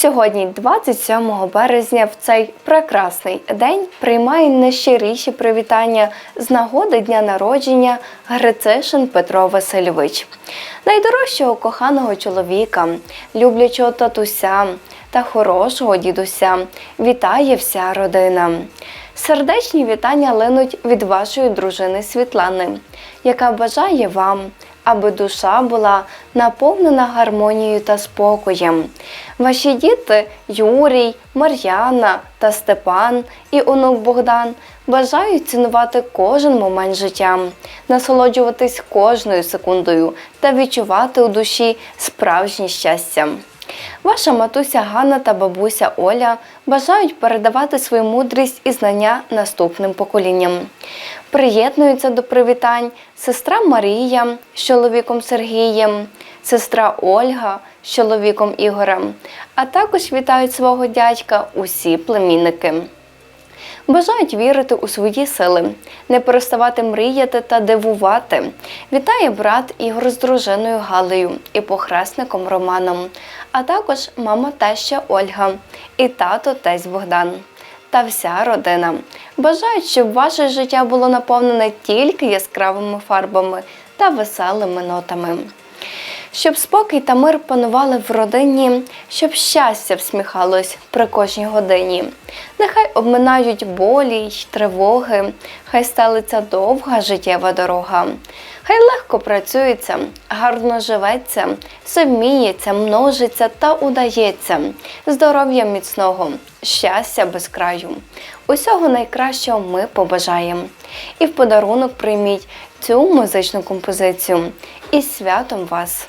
Сьогодні, 27 березня, в цей прекрасний день приймає найщиріші привітання з нагоди дня народження Грицишин Петро Васильович, найдорожчого коханого чоловіка, люблячого татуся та хорошого дідуся. Вітає вся родина. Сердечні вітання линуть від вашої дружини Світлани, яка бажає вам, аби душа була наповнена гармонією та спокоєм. Ваші діти Юрій, Мар'яна та Степан і онук Богдан бажають цінувати кожен момент життя, насолоджуватись кожною секундою та відчувати у душі справжнє щастя. Ваша матуся Ганна та бабуся Оля бажають передавати свою мудрість і знання наступним поколінням. Приєднуються до привітань сестра Марія з чоловіком Сергієм, сестра Ольга з чоловіком Ігорем, а також вітають свого дядька усі племінники. Бажають вірити у свої сили, не переставати мріяти та дивувати. Вітає брат Ігор з дружиною Галею і похресником Романом, а також мама теща Ольга і тато тесть Богдан. Та вся родина бажають, щоб ваше життя було наповнене тільки яскравими фарбами та веселими нотами. Щоб спокій та мир панували в родині, щоб щастя всміхалось при кожній годині. Нехай обминають болі й тривоги, хай стелиться довга життєва дорога. Хай легко працюється, гарно живеться, все вміється, множиться та удається. Здоров'я міцного, щастя без краю. Усього найкращого ми побажаємо. І в подарунок прийміть цю музичну композицію. І святом вас!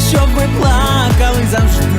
щоб ми плакали завжди.